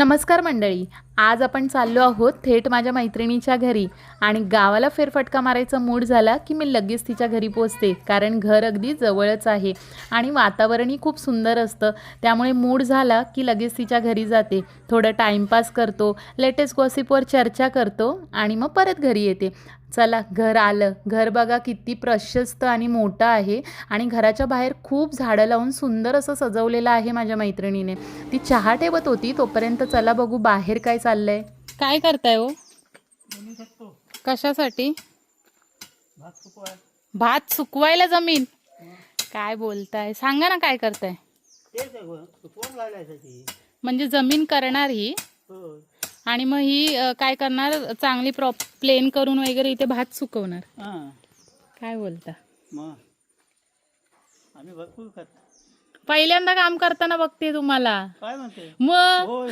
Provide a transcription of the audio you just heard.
नमस्कार मंडळी आज आपण चाललो आहोत थेट माझ्या मैत्रिणीच्या घरी आणि गावाला फेरफटका मारायचा मूड झाला की मी लगेच तिच्या घरी पोचते कारण घर अगदी जवळच आहे आणि वातावरणही खूप सुंदर असतं. त्यामुळे मूड झाला की लगेच तिच्या घरी जाते. थोडं टाईमपास करतो लेटेस्ट गॉसिपवर चर्चा करतो आणि मग परत घरी येते. चला घर आलं. घर बघा किती प्रशस्त आणि मोठं आहे आणि घराच्या बाहेर खूप झाडं लावून सुंदर असं सजवलेलं आहे माझ्या मैत्रिणीने. ती चहा ठेवत होती तोपर्यंत चला बघू बाहेर काय चाललंय. काय करताय हो? कशासाठी? भात सुकवायला जमीन. काय बोलताय? सांगा ना काय करताय. म्हणजे जमीन करणार ही. हो आणि मग ही अ, काय करणार? चांगली प्रॉप प्लेन करून वगैरे इथे भात सुकवणार. हां काय बोलता? आम्ही भरपूर पहिल्यांदा काम करताना बघते तुम्हाला. काय म्हणते? मग? होय.